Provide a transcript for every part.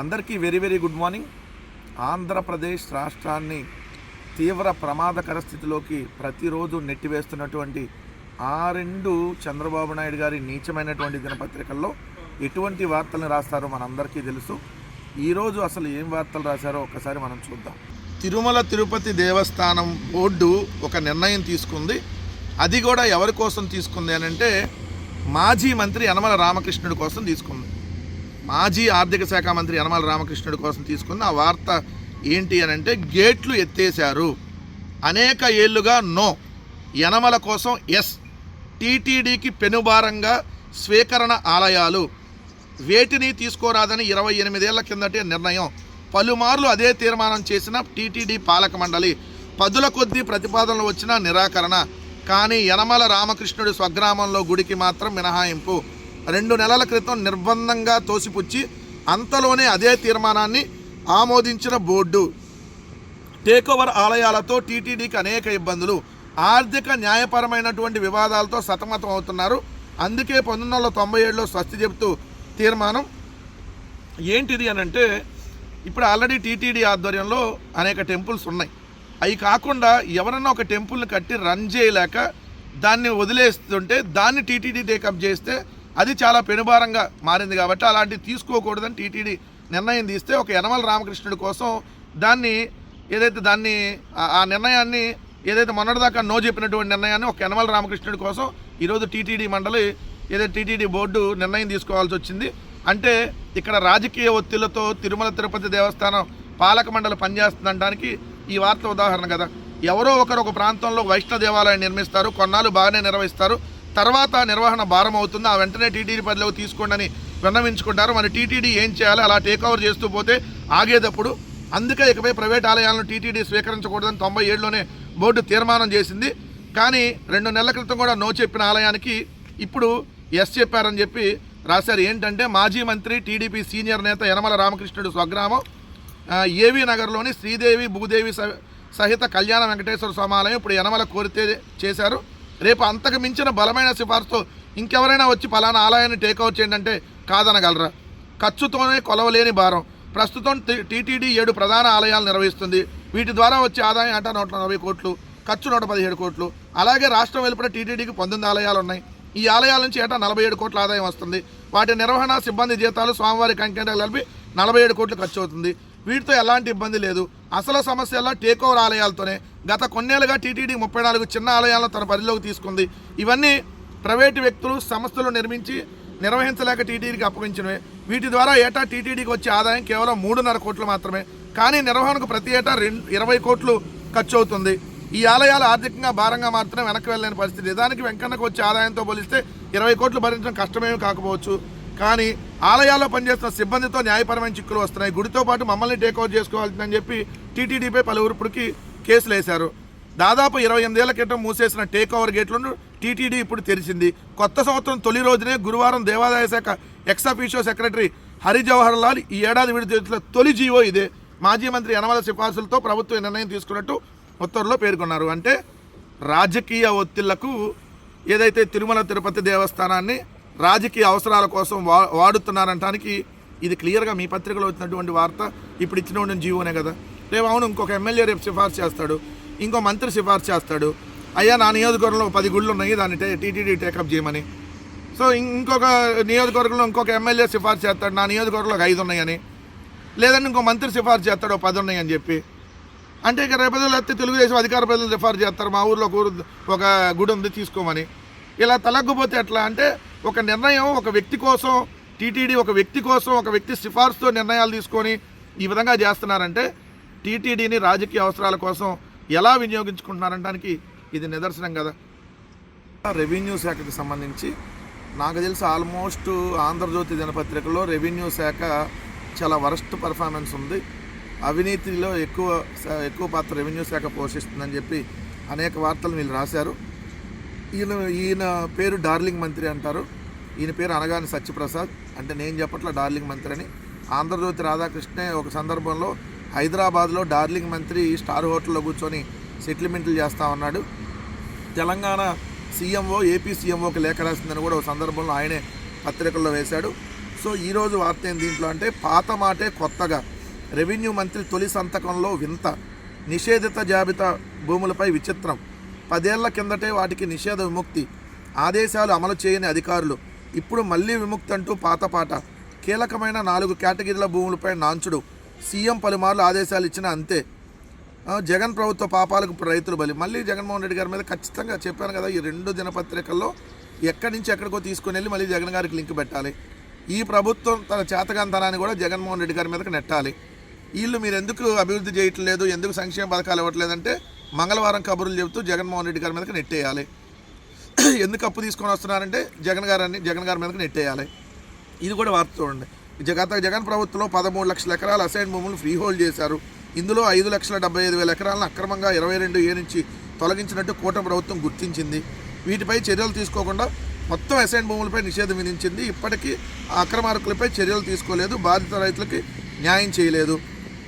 అందరికీ very very good morning. Andhra Pradesh రాష్ట్రాన్ని తీవ్ర ప్రమాదకర స్థితిలోకి ప్రతిరోజు నెట్టివేస్తున్నటువంటి ఆ రెండు చంద్రబాబు నాయుడు గారి నీచమైనటువంటి దినపత్రికల్లో ఎటువంటి వార్తలను రాస్తారో మనందరికీ తెలుసు. ఈరోజు అసలు ఏం వార్తలు రాశారో ఒకసారి మనం చూద్దాం. తిరుమల తిరుపతి దేవస్థానం బోర్డు ఒక నిర్ణయం తీసుకుంది. అది కూడా ఎవరి కోసం తీసుకుంది అని అంటే మాజీ మంత్రి యనమల రామకృష్ణుడి కోసం తీసుకుంది. మాజీ ఆర్థిక శాఖ మంత్రి యనమల రామకృష్ణుడి కోసం తీసుకున్న ఆ వార్త ఏంటి అని అంటే గేట్లు ఎత్తేశారు. అనేక ఏళ్ళుగా నో. యనమల కోసం ఎస్. టీటీడీకి పెనుభారంగా స్వీకరణ ఆలయాలు. వేటిని తీసుకోరాదని ఇరవై ఎనిమిదేళ్ళ కిందటే నిర్ణయం. పలుమార్లు అదే తీర్మానం చేసిన టీటీడీ పాలక మండలి పదుల కొద్దీ ప్రతిపాదనలు వచ్చిన నిరాకరణ. కానీ యనమల రామకృష్ణుడి స్వగ్రామంలో గుడికి మాత్రం మినహాయింపు. రెండు నెలల క్రితం నిర్బంధంగా తోసిపుచ్చి అంతలోనే అదే తీర్మానాన్ని ఆమోదించిన బోర్డు. టేకోవర్ ఆలయాలతో టీటీడీకి అనేక ఇబ్బందులు. ఆర్థిక న్యాయపరమైనటువంటి వివాదాలతో సతమతం అవుతున్నారు. అందుకే పంతొమ్మిది వందల తొంభై ఏడులో స్వస్తి చెబుతూ తీర్మానం ఏంటిది అని అంటే ఇప్పుడు ఆల్రెడీ టీటీడీ ఆధ్వర్యంలో అనేక టెంపుల్స్ ఉన్నాయి. అవి కాకుండా ఎవరన్నా ఒక టెంపుల్ని కట్టి రన్ చేయలేక దాన్ని వదిలేస్తుంటే దాన్ని టీటీడీ టేకప్ చేస్తే అది చాలా పెనుభారంగా మారింది కాబట్టి అలాంటివి తీసుకోకూడదని టీటీడీ నిర్ణయం తీస్తే ఒక యనమల రామకృష్ణుడి కోసం దాన్ని ఏదైతే దాన్ని ఆ- నిర్ణయాన్ని ఏదైతే మొన్నటిదాకా నో చెప్పినటువంటి నిర్ణయాన్ని ఒక యనమల రామకృష్ణుడి కోసం ఈరోజు టీటీడీ మండలి ఏదైతే టీటీడీ బోర్డు నిర్ణయం తీసుకోవాల్సి వచ్చింది. అంటే ఇక్కడ రాజకీయ ఒత్తిళ్ళతో తిరుమల తిరుపతి దేవస్థానం పాలక మండలి పనిచేస్తుందనడానికి ఈ వార్త ఉదాహరణ కదా. ఎవరో ఒకరు ఒక ప్రాంతంలో వైష్ణవ దేవాలయం నిర్మిస్తారు కొన్నాళ్ళు బాగానే నిర్వహిస్తారు. తర్వాత నిర్వహణ భారం అవుతుంది ఆ వెంటనే టీటీడీ పరిధిలోకి తీసుకోండి అని విన్నవించుకుంటారు. మరి టీటీడీ ఏం చేయాలి? అలా టేక్ ఓవర్ చేస్తూ పోతే ఆగేటప్పుడు అందుకే ఇకపై ప్రైవేట్ ఆలయాలను టీటీడీ స్వీకరించకూడదని తొంభై ఏడులోనే బోర్డు తీర్మానం చేసింది. కానీ రెండు నెలల క్రితం కూడా నో చెప్పిన ఆలయానికి ఇప్పుడు ఎస్ చెప్పారని చెప్పి రాశారు. ఏంటంటే మాజీ మంత్రి టీడీపీ సీనియర్ నేత యనమల రామకృష్ణుడు స్వగ్రామం ఏవీ నగర్లోని శ్రీదేవి భూదేవి సహిత కళ్యాణ వెంకటేశ్వర స్వామాలయం ఇప్పుడు యనమల కోరితే చేశారు. రేపు అంతకు మించిన బలమైన సిఫార్సుతో ఇంకెవరైనా వచ్చి పలానా ఆలయాన్ని టేక్అవుట్ చేయండి అంటే కాదనగలరా? ఖర్చుతోనే కొలవలేని భారం. ప్రస్తుతం టీ- టీటీడీ ఏడు ప్రధాన ఆలయాలు నిర్వహిస్తుంది. వీటి ద్వారా వచ్చే ఆదాయం అంట నూట నలభై కోట్లు ఖర్చు నూట పదిహేడు కోట్లు. అలాగే రాష్ట్రం వెలుపల టీటీడీకి పంతొమ్మిది ఆలయాలు ఉన్నాయి. ఈ ఆలయాల నుంచి ఏటా? నలభై ఏడు కోట్ల ఆదాయం వస్తుంది. వాటి నిర్వహణ సిబ్బంది జీతాలు స్వామివారి కంకెంటాలు కలిపి నలభై ఏడు కోట్లు ఖర్చు అవుతుంది. వీటితో ఎలాంటి ఇబ్బంది లేదు. అసలు సమస్యల్లో టేక్ ఓవర్ ఆలయాలతోనే గత కొన్నేళ్ళుగా టీటీడీ ముప్పై నాలుగు చిన్న ఆలయాలను తన పరిధిలోకి తీసుకుంది. ఇవన్నీ ప్రైవేటు వ్యక్తులు సంస్థలు నిర్మించి నిర్వహించలేక టీటీడీకి అప్పగించినవే. వీటి ద్వారా ఏటా టీటీడీకి వచ్చే ఆదాయం కేవలం మూడున్నర కోట్లు మాత్రమే. కానీ నిర్వహణకు ప్రతి ఏటా రెండు ఇరవై కోట్లు ఖర్చు అవుతుంది ఈ ఆలయాలు ఆర్థికంగా భారంగా మాత్రమే వెనక్కి వెళ్ళలేని పరిస్థితి. దానికి వెంకన్నకు వచ్చే ఆదాయంతో పోలిస్తే ఇరవై కోట్లు భరించడం కష్టమేమి కాకపోవచ్చు. కానీ ఆలయాల్లో పనిచేస్తున్న సిబ్బందితో న్యాయపరమైన చిక్కులు వస్తున్నాయి. గుడితో పాటు మమ్మల్ని టేక్ఓవర్ చేసుకోవాల్సిందని చెప్పి టీటీడీపై పలువురిప్పటికి కేసులు వేశారు. దాదాపు ఇరవై ఎనిమిదేళ్ళ క్రితం మూసేసిన టేక్ ఓవర్ గేట్లను టీటీడీ ఇప్పుడు తెరిచింది. కొత్త సంవత్సరం తొలి రోజునే గురువారం దేవాదాయ శాఖ ex officio secretary Hari Jawahar Lal ఈ ఏడాది విడుదల తొలి జీవో ఇదే. మాజీ మంత్రి యనమల సిఫార్సులతో ప్రభుత్వం నిర్ణయం తీసుకున్నట్టు ఉత్తర్వులో పేర్కొన్నారు. అంటే రాజకీయ ఒత్తిళ్ళకు ఏదైతే తిరుమల తిరుపతి దేవస్థానాన్ని రాజకీయ అవసరాల కోసం వా వాడుతున్నారంటానికి ఇది క్లియర్గా మీ పత్రికలో వచ్చినటువంటి వార్త. ఇప్పుడు ఇచ్చిన ఇచ్చినటువంటి జీవోనే కదా. రేపు అవును ఇంకొక ఎమ్మెల్యే రేపు సిఫార్సు చేస్తాడు. ఇంకో మంత్రి సిఫార్సు చేస్తాడు. అయ్యా నా నియోజకవర్గంలో పది గుళ్ళు ఉన్నాయి దాన్ని టీటీడీ టేకప్ చేయమని. సో ఇంకొక నియోజకవర్గంలో ఇంకొక ఎమ్మెల్యే సిఫార్సు చేస్తాడు నా నియోజకవర్గంలో ఒక ఐదు ఉన్నాయని. లేదంటే ఇంకో మంత్రి సిఫార్సు చేస్తాడు పది ఉన్నాయని చెప్పి. అంటే ఇక రేపు వస్తే తెలుగుదేశం అధికార ప్రజలు సిఫార్సు చేస్తారు మా ఊర్లో ఒక ఒక గుడి ఉంది తీసుకోమని. ఇలా తలగ్గిపోతే ఎట్లా? అంటే ఒక నిర్ణయం ఒక వ్యక్తి కోసం టీటీడీ ఒక వ్యక్తి కోసం ఒక వ్యక్తి సిఫార్సుతో నిర్ణయాలు తీసుకొని ఈ విధంగా చేస్తున్నారంటే టీటీడీని రాజకీయ అవసరాల కోసం ఎలా వినియోగించుకుంటున్నారంటానికి ఇది నిదర్శనం కదా. రెవెన్యూ శాఖకి సంబంధించి నాకు తెలిసి ఆల్మోస్ట్ ఆంధ్రజ్యోతి దినపత్రికలో రెవెన్యూ శాఖ చాలా వరస్ట్ పర్ఫార్మెన్స్ ఉంది. అవినీతిలో ఎక్కువ ఎక్కువ పాత్ర రెవెన్యూ శాఖ పోషిస్తుందని చెప్పి అనేక వార్తలు వీళ్ళు రాశారు. ఈయన ఈయన పేరు డార్లింగ్ మంత్రి అంటారు. ఈయన పేరు అనగాని సత్యప్రసాద్. అంటే నేను చెప్పట్ల డార్లింగ్ మంత్రి అని. ఆంధ్రజ్యోతి రాధాకృష్ణే ఒక సందర్భంలో హైదరాబాద్లో డార్లింగ్ మంత్రి స్టార్ హోటల్లో కూర్చొని సెటిల్మెంట్లు చేస్తా ఉన్నాడు. తెలంగాణ సీఎంఓ ఏపీ సీఎంఓకి లేఖ రాసిందని కూడా ఒక సందర్భంలో ఆయనే పత్రికల్లో వేశాడు. సో ఈరోజు వార్త ఏం దీంట్లో అంటే పాత మాటే కొత్తగా. రెవెన్యూ మంత్రి తొలి సంతకంలో వింత. నిషేధిత జాబితా భూములపై విచిత్రం. పదేళ్ళ కిందటే వాటికి నిషేధ విముక్తి. ఆదేశాలు అమలు చేయని అధికారులు. ఇప్పుడు మళ్ళీ విముక్తి అంటూ పాత పాట. కీలకమైన నాలుగు కేటగిరీల భూములపై నాంచుడు. సీఎం పలుమార్లు ఆదేశాలు ఇచ్చిన అంతే. జగన్ ప్రభుత్వ పాపాలకు రైతులు బలి. మళ్ళీ జగన్మోహన్ రెడ్డి గారి మీద ఖచ్చితంగా చెప్పాను కదా ఈ రెండు దినపత్రికల్లో ఎక్కడి నుంచి ఎక్కడికో తీసుకుని వెళ్ళి మళ్ళీ జగన్ గారికి లింక్ పెట్టాలి. ఈ ప్రభుత్వం తన చేతగాంతనాన్ని కూడా జగన్మోహన్ రెడ్డి గారి మీదకి నెట్టాలి. వీళ్ళు మీరు ఎందుకు అభివృద్ధి చేయట్లేదు ఎందుకు సంక్షేమ పథకాలు ఇవ్వట్లేదంటే మంగళవారం కబుర్లు చెబుతూ జగన్మోహన్ రెడ్డి గారి మీదకి నెట్టేయాలి. ఎందుకు అప్పు తీసుకొని వస్తున్నారంటే జగన్ గారని జగన్ గారి మీదకి నెట్టేయాలి. ఇది కూడా వార్త చూడండి. గత జగన్ ప్రభుత్వంలో పదమూడు లక్షల ఎకరాల అసైన్ భూములు ఫ్రీ హోల్డ్ చేశారు. ఇందులో ఐదు లక్షల డెబ్బై ఐదు వేల ఎకరాలను అక్రమంగా ఇరవై రెండు ఏ నుంచి తొలగించినట్టు కూటమి ప్రభుత్వం గుర్తించింది. వీటిపై చర్యలు తీసుకోకుండా మొత్తం అసైన్ భూములపై నిషేధం విధించింది. ఇప్పటికీ ఆ అక్రమార్కులపై చర్యలు తీసుకోలేదు. బాధిత రైతులకి న్యాయం చేయలేదు.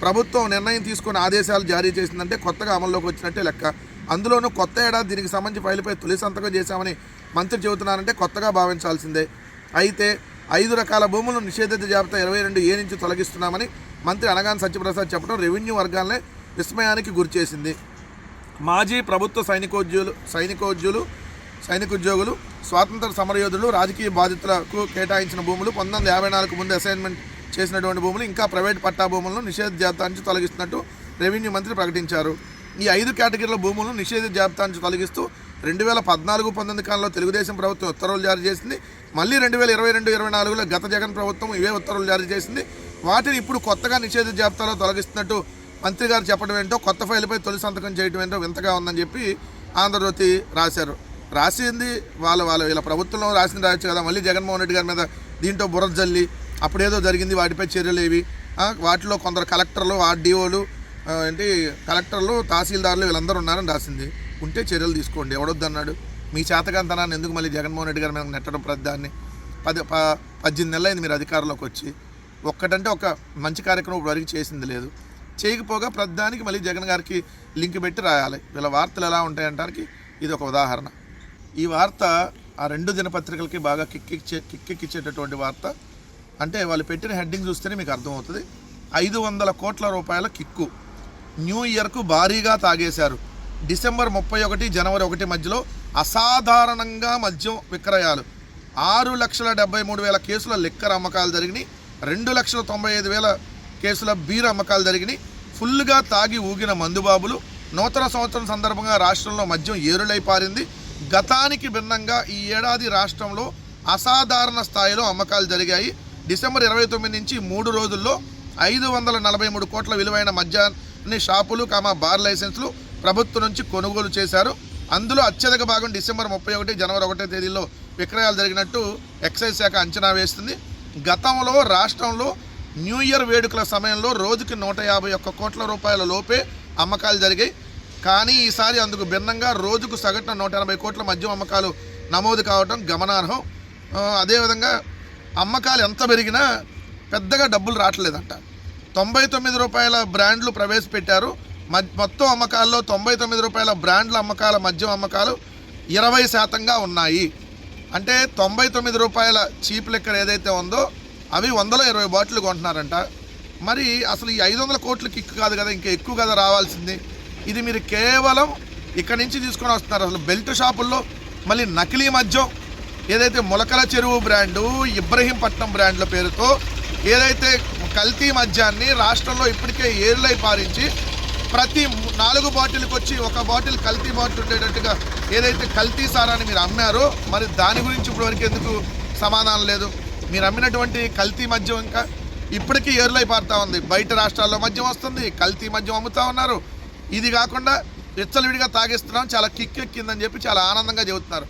ప్రభుత్వం నిర్ణయం తీసుకుని ఆదేశాలు జారీ చేసిందంటే కొత్తగా అమల్లోకి వచ్చినట్టే లెక్క. అందులోనూ కొత్త ఏడాది దీనికి సంబంధించి ఫైలుపై తొలి సంతకం చేశామని మంత్రి చెబుతున్నారంటే కొత్తగా భావించాల్సిందే. అయితే ఐదు రకాల భూములను నిషేధిత జాబితా ఇరవై రెండు ఏ నుంచి తొలగిస్తున్నామని మంత్రి అనగాని సత్యప్రసాద్ చెప్పడం రెవెన్యూ వర్గాలనే విస్మయానికి గురిచేసింది మాజీ ప్రభుత్వ సైనికోద్యోగులు సైనికోద్యోగులు సైనికోద్యోగులు స్వాతంత్ర సమరయోధులు రాజకీయ బాధితులకు కేటాయించిన భూములు పంతొమ్మిది యాభై నాలుగు ముందు అసైన్మెంట్ చేసినటువంటి భూములు ఇంకా ప్రైవేట్ పట్టా భూములను నిషేధ జాబితా నుంచి తొలగిస్తున్నట్టు రెవెన్యూ మంత్రి ప్రకటించారు. ఈ ఐదు కేటగిరీల భూములను నిషేధ జాబితా నుంచి తొలగిస్తూ రెండు వేల పద్నాలుగు పంతొమ్మిది కాలంలో తెలుగుదేశం ప్రభుత్వం ఉత్తర్వులు జారీ చేసింది. మళ్ళీ రెండు వేల ఇరవై రెండు ఇరవై నాలుగులో గత జగన్ ప్రభుత్వం ఇవే ఉత్తర్వులు జారీ చేసింది. వాటిని ఇప్పుడు కొత్తగా నిషేధ జాబితాలో తొలగిస్తున్నట్టు మంత్రి గారు చెప్పడం ఏంటో కొత్త ఫైల్పై తొలి సంతకం చేయడం ఏంటో వింతగా ఉందని చెప్పి ఆంధ్రజ్యోతి రాశారు. రాసింది వాళ్ళ వాళ్ళ వీళ్ళ ప్రభుత్వంలో రాసింది రాయొచ్చు కదా. మళ్ళీ జగన్మోహన్ రెడ్డి గారి మీద దీంట్లో బురద జల్లి అప్పుడేదో జరిగింది వాటిపై చర్యలు ఏవి వాటిలో కొందరు కలెక్టర్లు ఆర్డీఓలు ఏంటి కలెక్టర్లు తహసీల్దార్లు వీళ్ళందరూ ఉన్నారని రాసింది. ఉంటే చర్యలు తీసుకోండి. ఎవడొద్దన్నాడు? మీ చేతకంతనాన్ని ఎందుకు మళ్ళీ జగన్మోహన్ రెడ్డి గారి మీద నెట్టడం ప్రతిదాన్ని పది ప పద్దెనిమిది నెలలు అయింది మీరు అధికారంలోకి వచ్చి. ఒక్కటంటే ఒక మంచి కార్యక్రమం ఇప్పటివరకు చేసింది లేదు. చేయకపోగా ప్రతిదానికి మళ్ళీ జగన్ గారికి లింక్ పెట్టి రాయాలి. వీళ్ళ వార్తలు ఎలా ఉంటాయంటానికి ఇది ఒక ఉదాహరణ. ఈ వార్త ఆ రెండు దినపత్రికలకి బాగా కిక్కిచ్చే కిక్కిచ్చేటటువంటి వార్త. అంటే వాళ్ళు పెట్టిన హెడ్డింగ్ చూస్తేనే మీకు అర్థమవుతుంది. ఐదు వందల కోట్ల రూపాయల కిక్కు. న్యూ ఇయర్కు భారీగా తాగేశారు. డిసెంబర్ ముప్పై ఒకటి జనవరి ఒకటి మధ్యలో అసాధారణంగా మద్యం విక్రయాలు. ఆరు లక్షల డెబ్బై మూడు వేల కేసుల లిక్కర్ అమ్మకాలు జరిగినాయి. రెండు లక్షల తొంభై ఐదు వేల కేసుల బీర్ అమ్మకాలు జరిగినాయి. ఫుల్గా తాగి ఊగిన మందుబాబులు నూతన సంవత్సరం సందర్భంగా రాష్ట్రంలో మద్యం ఏరులై పారింది. గతానికి భిన్నంగా ఈ ఏడాది రాష్ట్రంలో అసాధారణ స్థాయిలో అమ్మకాలు జరిగాయి. డిసెంబర్ ఇరవై తొమ్మిది నుంచి మూడు రోజుల్లో ఐదు వందల నలభై మూడు కోట్ల విలువైన అన్ని షాపులు కామ బార్ లైసెన్సులు ప్రభుత్వం నుంచి కొనుగోలు చేశారు. అందులో అత్యధిక భాగం డిసెంబర్ ముప్పై ఒకటి జనవరి ఒకటో తేదీలో విక్రయాలు జరిగినట్టు ఎక్సైజ్ శాఖ అంచనా వేస్తుంది. గతంలో రాష్ట్రంలో న్యూ ఇయర్ వేడుకల సమయంలో రోజుకి నూట యాభై ఒక్క కోట్ల రూపాయల లోపే అమ్మకాలు జరిగాయి. కానీ ఈసారి అందుకు భిన్నంగా రోజుకు సగటున నూట ఎనభై కోట్ల మద్యం అమ్మకాలు నమోదు కావడం గమనార్హం. అదేవిధంగా అమ్మకాలు ఎంత పెరిగినా పెద్దగా డబ్బులు రావట్లేదంట. తొంభై తొమ్మిది రూపాయల బ్రాండ్లు ప్రవేశపెట్టారు. మొత్తం అమ్మకాల్లో తొంభై తొమ్మిది రూపాయల బ్రాండ్ల అమ్మకాల మద్యం అమ్మకాలు ఇరవై శాతంగా ఉన్నాయి. అంటే తొంభై తొమ్మిది రూపాయల చీప్ లెక్కర్ ఏదైతే ఉందో అవి వందల ఇరవై బాటిల్ కొంటున్నారంట. మరి అసలు ఈ ఐదు వందల కోట్ల కిక్ కాదు కదా ఇంకా ఎక్కువ కదా రావాల్సింది. ఇది మీరు కేవలం ఇక్కడి నుంచి తీసుకొని వస్తున్నారు. అసలు బెల్ట్ షాపుల్లో మళ్ళీ నకిలీ మద్యం ఏదైతే మొలకల చెరువు బ్రాండు ఇబ్రహీంపట్నం బ్రాండ్ల పేరుతో ఏదైతే కల్తీ మద్యాన్ని రాష్ట్రంలో ఇప్పటికే ఏర్లై పారించి ప్రతి నాలుగు బాటిల్కి వచ్చి ఒక బాటిల్ కల్తీ బాటిల్ ఉండేటట్టుగా ఏదైతే కల్తీ సారాన్ని మీరు అమ్మారో మరి దాని గురించి ఇప్పటివరకు ఎందుకు సమాధానం లేదు? మీరు అమ్మినటువంటి కల్తీ మద్యం ఇంకా ఇప్పటికీ ఏర్లై పారుతూ ఉంది. బయట రాష్ట్రాల్లో మద్యం వస్తుంది కల్తీ మద్యం అమ్ముతా ఉన్నారు. ఇది కాకుండా విచ్చలవిడిగా తాగిస్తున్నాం చాలా కిక్ ఎక్కిందని చెప్పి చాలా ఆనందంగా చెబుతున్నారు.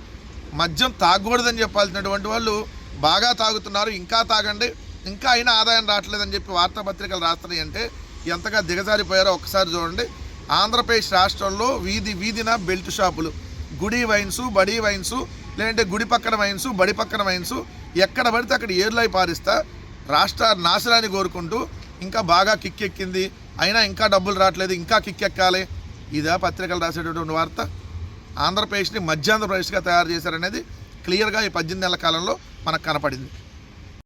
మద్యం తాగకూడదని చెప్పాల్సినటువంటి వాళ్ళు బాగా తాగుతున్నారు ఇంకా తాగండి. ఇంకా అయినా ఆదాయం రావట్లేదని చెప్పి వార్తాపత్రికలు రాస్తున్నాయి అంటే ఎంతగా దిగజారిపోయారో ఒకసారి చూడండి. ఆంధ్రప్రదేశ్ రాష్ట్రంలో వీధి వీధిన బెల్ట్ షాపులు. గుడి వైన్సు బడి వైన్సు లేదంటే గుడి పక్కన వైన్సు బడి పక్కన వైన్సు ఎక్కడ పడితే అక్కడ ఏర్లై పారిస్తా రాష్ట్ర నాశనాన్ని కోరుకుంటూ ఇంకా బాగా కిక్ ఎక్కింది. అయినా ఇంకా డబ్బులు రావట్లేదు ఇంకా కిక్ ఎక్కాలి. ఇదా పత్రికలు రాసేటటువంటి వార్త. ఆంధ్రప్రదేశ్ని మధ్యాంధ్రప్రదేశ్గా తయారు చేశారనేది క్లియర్గా ఈ పద్దెనిమిది నెలల కాలంలో మనకు కనపడింది.